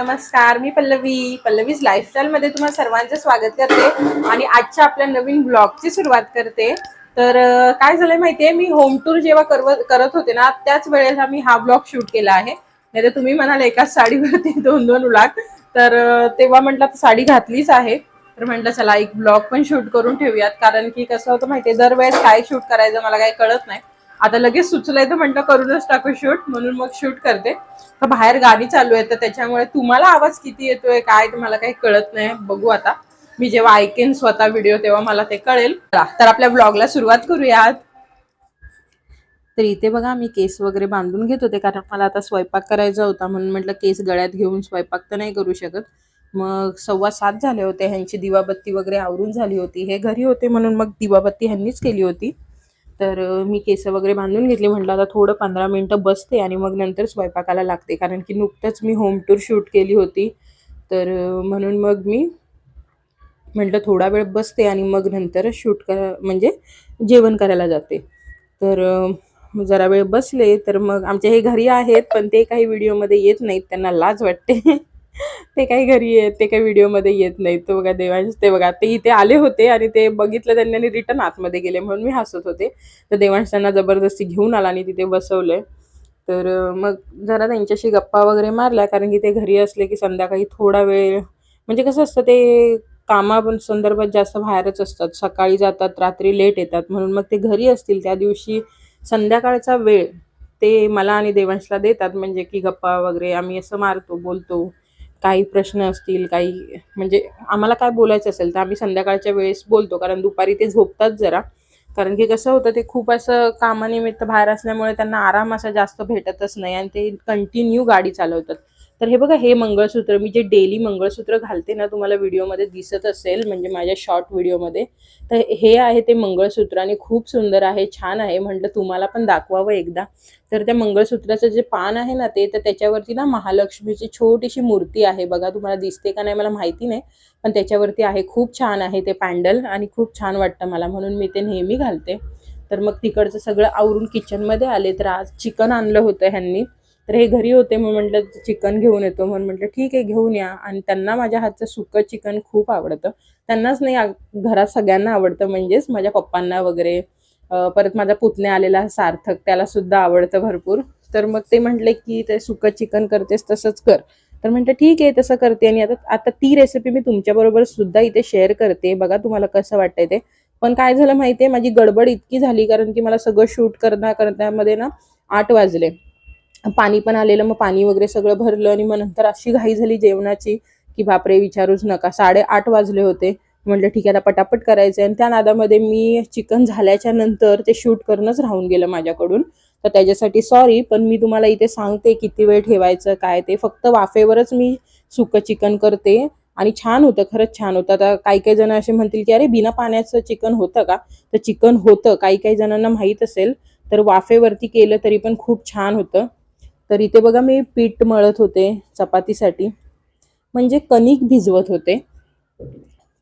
नमस्कार मी पल्लवी. पल्लवीज लाईफस्टाईल मध्ये तुम्हाला सर्वांचं स्वागत करते आणि आजच्या आपल्या नवीन ब्लॉगची सुरुवात करते. तर काय झालंय माहितीये? मी होम टूर जेव्हा करव- करत होते ना त्याच वेळेला मी हा ब्लॉग शूट केला आहे. नाही तर तुम्ही म्हणाल एकाच साडीवरती दोन दोन उलाट. तर तेव्हा म्हटलं तर साडी घातलीच आहे. तर म्हटलं चला एक ब्लॉग पण शूट करून ठेवूयात. कारण की कसं होतं माहितीये दरवेळेस काय शूट करायचं मला काही कळत नाही. आता लगेच सुचलंय तर म्हणतं करूनच टाकू शूट. म्हणून मग शूट करते. तर बाहेर गाणी चालू आहे तर त्याच्यामुळे तुम्हाला आवाज किती येतोय काय तुम्हाला मला काही कळत नाही बघू आता. मी जेव्हा ऐकेन स्वतः व्हिडिओ तेव्हा मला ते कळेल. तर आपल्या ब्लॉगला सुरुवात करूयात. तर इथे बघा मी केस वगैरे बांधून घेत होते कारण मला आता स्वयंपाक करायचा होता म्हणून म्हटलं केस गळ्यात घेऊन स्वयंपाक तर नाही करू शकत. मग सव्वा सात झाले होते ह्यांची दिवाबत्ती वगैरे आवरून झाली होती हे घरी होते म्हणून मग दिवाबत्ती ह्यांनीच केली होती. तर मी केस वगैरे बांधून घेतले. म्हटलं आता थोडं पंधरा मिनटं बसते आणि मग नंतर स्वयंपाकाला लागते. कारण की नुकतंच मी होम टूर शूट केली होती. तर म्हणून मग मी म्हटलं थोडा वेळ बसते आणि मग नंतर शूट कर म्हणजे जेवण करायला जाते. तर जरा वेळ बसले तर मग आमच्या हे घरी आहेत पण ते काही व्हिडिओमध्ये येत नाहीत. त्यांना लाज वाटते. ते काही घरी येत ते काही व्हिडिओमध्ये येत नाही. तर बघा देवांश ते बघा. ते इथे आले होते आणि ते बघितलं त्यांनी आणि रिटर्न आतमध्ये गेले म्हणून मी हसत होते. तर देवांश त्यांना जबरदस्ती घेऊन आला आणि तिथे बसवलंय. तर मग जरा त्यांच्याशी गप्पा वगैरे मारल्या कारण की ते घरी असले की संध्याकाळी थोडा वेळ म्हणजे कसं असतं ते कामा संदर्भात जास्त बाहेरच असतात. सकाळी जातात रात्री लेट येतात. म्हणून मग ते घरी असतील त्या दिवशी संध्याकाळचा वेळ ते मला आणि देवांशला देतात. म्हणजे की गप्पा वगैरे आम्ही असं मारतो बोलतो. काही प्रश्न असतील काही म्हणजे आम्हाला काय बोलायचं असेल तर आम्ही संध्याकाळच्या वेळेस बोलतो. कारण दुपारी ते झोपतात जरा. कारण की कसं होतं ते खूप असं कामानिमित्त बाहेर असल्यामुळे त्यांना आराम असा जास्त भेटतच नाही आणि ते कंटिन्यू गाडी चालवतात. तर हे बघा हे मंगळसूत्र मी जे डेली मंगळसूत्र घालते ना तुम्हाला व्हिडिओमध्ये दिसत असेल म्हणजे माझ्या शॉर्ट व्हिडिओमध्ये तर हे आहे ते मंगळसूत्र आणि खूप सुंदर आहे छान आहे म्हटलं तुम्हाला पण दाखवावं एकदा. तर त्या मंगळसूत्राचं जे पान आहे ना ते तर त्याच्यावरती ना महालक्ष्मीची छोटीशी मूर्ती आहे बघा तुम्हाला दिसते का नाही मला माहिती नाही पण त्याच्यावरती आहे खूप छान आहे ते पॅन्डल आणि खूप छान वाटतं मला म्हणून मी ते नेहमी घालते. तर मग तिकडचं सगळं आवरून किचनमध्ये आले तर आज चिकन आणलं होतं ह्यांनी. तर हे घरी होते मग म्हटलं चिकन घेऊन येतो. म्हणून म्हटलं ठीक आहे घेऊन या. आणि त्यांना माझ्या हातचं सुकं चिकन खूप आवडतं. त्यांनाच नाही घरात सगळ्यांना आवडतं म्हणजेच माझ्या पप्पांना वगैरे परत माझा पुतण्या आलेला सार्थक त्याला सुद्धा आवडतं भरपूर. तर मग ते म्हटले की ते सुकं चिकन करतेस तसंच कर. तर म्हटलं ठीक आहे तसं करते. आणि आता आता ती रेसिपी मी तुमच्याबरोबर सुद्धा इथे शेअर करते. बघा तुम्हाला कसं वाटतंय ते. पण काय झालं माहितीये माझी गडबड इतकी झाली कारण की मला सगळं शूट करता करण्यामध्ये ना आठ वाजले. पाणी पण आलेलं मग पाणी वगैरे सगळं भरलं आणि मग नंतर अशी घाई झाली जेवणाची की बापरे विचारूच नका. साडेआठ वाजले होते. म्हटलं ठीक आहे आता पटापट करायचं आणि त्या नादामध्ये मी चिकन झाल्याच्यानंतर ते शूट करणंच राहून गेलं माझ्याकडून. तर त्याच्यासाठी सॉरी पण मी तुम्हाला इथे सांगते किती वेळ ठेवायचं काय ते. फक्त वाफेवरच मी सुकं चिकन करते. आणि छान होतं खरंच छान होतं. आता काही काही जण असे म्हणतील की अरे बिना पाण्याचं चिकन होतं का? तर चिकन होतं. काही काही जणांना माहीत असेल तर वाफेवरती केलं तरी पण खूप छान होतं. तर इथे बघा मी पीठ मळत होते चपातीसाठी. म्हणजे कणिक भिजवत होते.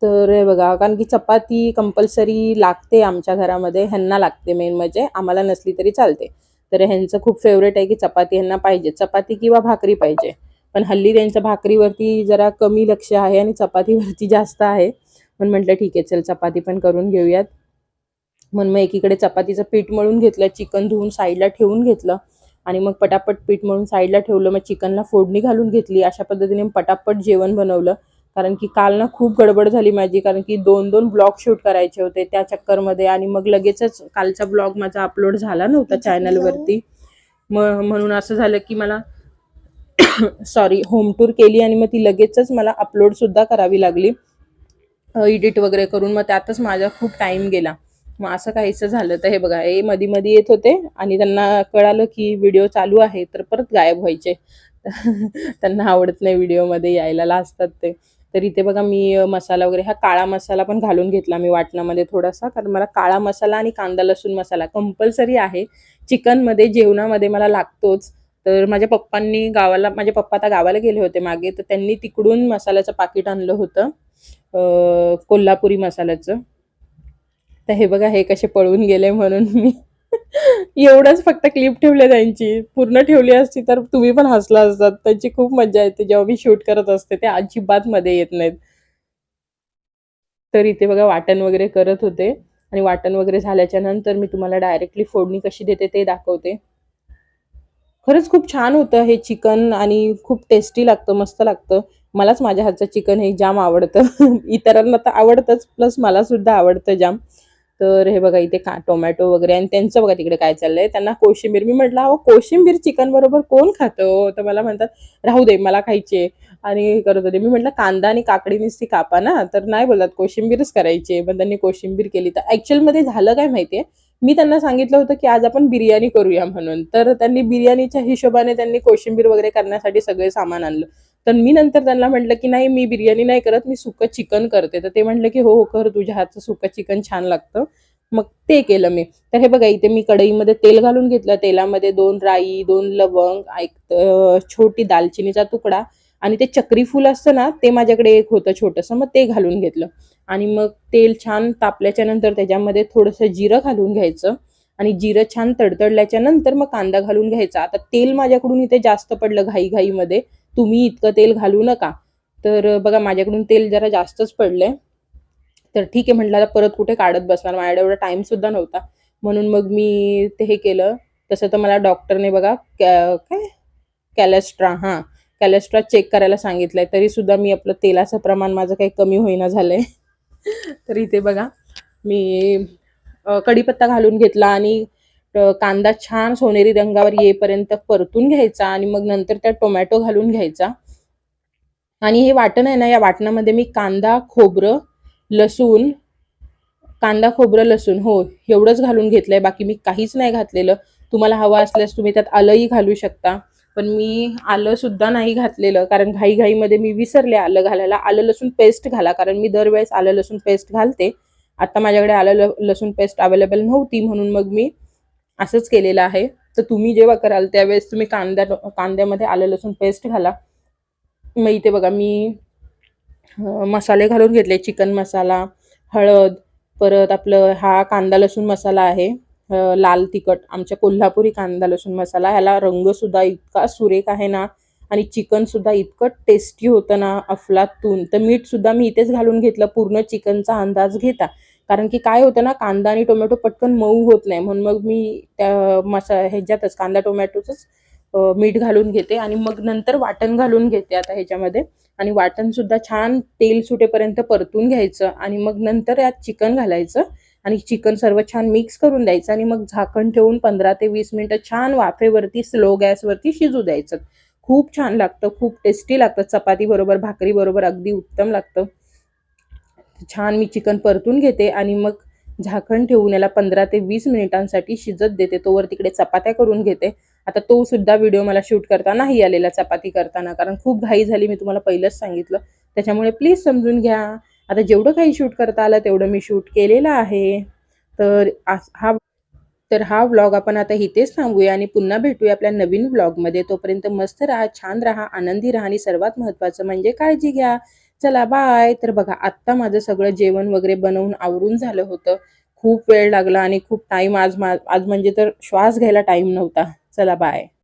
तर हे बघा कारण की चपाती कंपल्सरी लागते आमच्या घरामध्ये. ह्यांना लागते मेन म्हणजे. आम्हाला नसली तरी चालते. तर ह्यांचं खूप फेवरेट आहे की चपाती ह्यांना पाहिजे. चपाती किंवा भाकरी पाहिजे. पण हल्ली त्यांचं भाकरीवरती जरा कमी लक्ष आहे आणि चपातीवरती जास्त आहे. पण म्हटलं ठीक आहे चल चपाती पण करून घेऊयात. म्हणून मग एकीकडे चपातीचं पीठ मळून घेतलं चिकन धुवून साईडला ठेवून घेतलं. आणि मग पटापट पीठ मळून साईडला ठेवलं मग चिकनला फोडणी घालून घेतली. अशा पद्धतीने पटापट जेवण बनवलं. कारण की काल ना खूप गडबड झाली माझी कारण की दोन दोन ब्लॉग शूट करायचे होते त्या चक्करमध्ये. आणि मग लगेचच कालचा ब्लॉग माझा अपलोड झाला नव्हता चॅनलवरती मग म्हणून असं झालं की मला सॉरी होम टूर केली आणि मग ती लगेचच मला अपलोड सुद्धा करावी लागली. एडिट वगैरे करून. मग त्यातच माझा खूप टाइम गेला. मग असं काहीसं झालं तर हे बघा हे मधी मधी येत होते आणि त्यांना कळालं की व्हिडिओ चालू आहे तर परत गायब व्हायचे. त्यांना आवडत नाही व्हिडिओमध्ये यायला लाजतात ते. तर इथे बघा मी मसाला वगैरे हा काळा मसाला पण घालून घेतला मी वाटणामध्ये थोडासा कारण मला काळा मसाला आणि कांदा लसूण मसाला कंपल्सरी आहे. चिकनमध्ये जेवणामध्ये मला लागतोच. तर माझ्या पप्पांनी गावाला माझे पप्पा आता गावाला गेले होते मागे तर त्यांनी तिकडून मसाल्याचं पाकिट आणलं होतं कोल्हापुरी मसाल्याचं. तर हे बघा हे कसे पळून गेले म्हणून मी. एवढंच फक्त क्लिप ठेवले त्यांची. पूर्ण ठेवली असती तर तुम्ही पण हसला असतात. त्यांची खूप मजा येते. जेव्हा मी शूट करत असते ते अजिबात मध्ये येत नाहीत. तर इथे बघा वाटण वगैरे करत होते. आणि वाटण वगैरे झाल्याच्यानंतर मी तुम्हाला डायरेक्टली फोडणी कशी देते ते दाखवते. खरंच खूप छान होतं हे चिकन आणि खूप टेस्टी लागतं मस्त लागतं. मलाच माझ्या हातचं चिकन हे जाम आवडतं. इतरांना तर आवडतंच. प्लस मला सुद्धा आवडतं जाम तर हे बघा इथे का टोमॅटो वगैरे आणि त्यांचं बघा तिकडे काय चाललंय. त्यांना कोशिंबीर मी म्हटलं अहो कोशिंबीर चिकन बरोबर कोण खातं हो? तर मला म्हणतात राहू दे मला खायचे आणि हे करत होते. मी म्हटलं कांदा आणि काकडी नुसती कापा ना. तर नाही बोलतात कोशिंबीरच करायची पण त्यांनी कोशिंबीर केली. तर ऍक्च्युअलमध्ये झालं काय माहितीये? मी त्यांना सांगितलं होतं की आज आपण बिर्याणी करूया म्हणून. तर त्यांनी बिर्याणीच्या हिशोबाने त्यांनी कोशिंबीर वगैरे करण्यासाठी सगळे सामान आणलं. तर मी नंतर त्यांना म्हटलं की नाही मी बिर्याणी नाही करत मी सुकं चिकन करते. तर ते म्हटलं की हो हो कर तुझ्या हातचं सुकं चिकन छान लागतं. मग ते केलं मी. तर हे बघा इथे मी कढईमध्ये तेल घालून घेतलं. तेलामध्ये दोन राई दोन लवंग एक छोटी दालचिनीचा तुकडा आणि ते चक्री फूल असतं ना ते माझ्याकडे एक होतं छोटंसं मग ते घालून घेतलं. आणि मग तेल छान तापल्याच्या नंतर त्याच्यामध्ये थोडंसं जिरं घालून घ्यायचं. आणि जिरं छान तडतडल्याच्या नंतर मग कांदा घालून घ्यायचा. आता तेल माझ्याकडून इथे जास्त पडलं घाईघाईमध्ये. तुम्ही इतकं तेल घालू नका. तर बघा माझ्याकडून तेल जरा जास्तच पडलंय. तर ठीक आहे म्हटलं आता परत कुठे काढत बसणार? माझ्याकडे एवढा टाईमसुद्धा नव्हता. म्हणून मग मी ते हे केलं. तसं तर मला डॉक्टरने बघा कॅ काय? कॅलेस्ट्रा हां. कॅलेस्ट्रा चेक करायला सांगितलंय. तरी सुद्धा मी आपलं तेलाचं प्रमाण माझं काही कमी होईना झालंय. तर इथे बघा मी कढीपत्ता घालून घेतला आणि कांदा छान सोनेरी रंगावर येईपर्यंत परतून घ्यायचा आणि मग नंतर त्यात टोमॅटो घालून घ्यायचा. आणि हे वाटण आहे ना या वाटणामध्ये मी कांदा खोबरं लसूण कांदा खोबरं लसूण हो एवढंच घालून घेतलंय. बाकी मी काहीच नाही घातलेलं. तुम्हाला हवं असल्यास तुम्ही त्यात आलंही घालू शकता. पण मी आलं सुद्धा नाही घातलेलं. कारण घाईघाईमध्ये मी विसरले आलं घालायला. आलं लसूण पेस्ट घाला. कारण मी दरवेळेस आलं लसूण पेस्ट घालते. आता माझ्याकडे आलं लसूण पेस्ट अवेलेबल नव्हती. म्हणून मग मी असंच केलेलं आहे. तर तुम्ही जेव्हा कराल त्यावेळेस तुम्ही कांद्या कांद्यामध्ये आलं लसूण पेस्ट घाला. मग इथे बघा मी मसाले घालून घेतले. चिकन मसाला हळद परत आपलं हा कांदा लसूण मसाला आहे. लाल तिखट आमच्या कोल्हापुरी कांदा लसूण मसाला. ह्याला रंगसुद्धा इतका सुरेख आहे ना आणि चिकनसुद्धा इतकं टेस्टी होतं ना अफलातून. तर मीठसुद्धा मी इथेच घालून घेतलं. पूर्ण चिकनचा अंदाज घेता. कारण की काय होतं ना कांदा आणि टोमॅटो पटकन मऊ होत नाही. म्हणून मग मी त्या मसा ह्याच्यातच कांदा टोमॅटोचंच मीठ घालून घेते आणि मग नंतर वाटण घालून घेते आता ह्याच्यामध्ये. आणि वाटण सुद्धा छान तेल सुटेपर्यंत परतून घ्यायचं आणि मग नंतर यात चिकन घालायचं आणि चिकन सर्व छान मिक्स करून द्यायचं आणि मग झाकण ठेवून पंधरा ते वीस मिनटं छान वाफेवरती स्लो गॅसवरती शिजू द्यायचं. खूप छान लागतं खूप टेस्टी लागतं. चपाती बरोबर भाकरी बरोबर अगदी उत्तम लागतं. छान मी चिकन परतून घेते आणि मग झाकण ठेवून याला पंधरा ते वीस मिनिटांसाठी शिजत देते. तोवर तिकडे चपात्या करून घेते. आता तो सुद्धा व्हिडिओ मला शूट करता नाही आलेला चपाती करताना. कारण खूप घाई झाली मी तुम्हाला पहिलंच सांगितलं. त्याच्यामुळे प्लीज समजून घ्या. आता जेवढं काही शूट करता आलं तेवढं मी शूट केलेलं आहे. तर हा तर हा व्लॉग आपण आता इथेच थांबूया आणि पुन्हा भेटूया आपल्या नवीन व्लॉगमध्ये तोपर्यंत मस्त राहा छान राहा आनंदी राहा आणि सर्वात महत्त्वाचं म्हणजे काळजी घ्या. चला बाय. तर बघा आत्ता माझं सगळं जेवण वगैरे बनवून आवरून झालं होतं. खूप वेळ लागला आणि खूप टाईम आज मा आज म्हणजे तर श्वास घ्यायला टाईम नव्हता. चला बाय.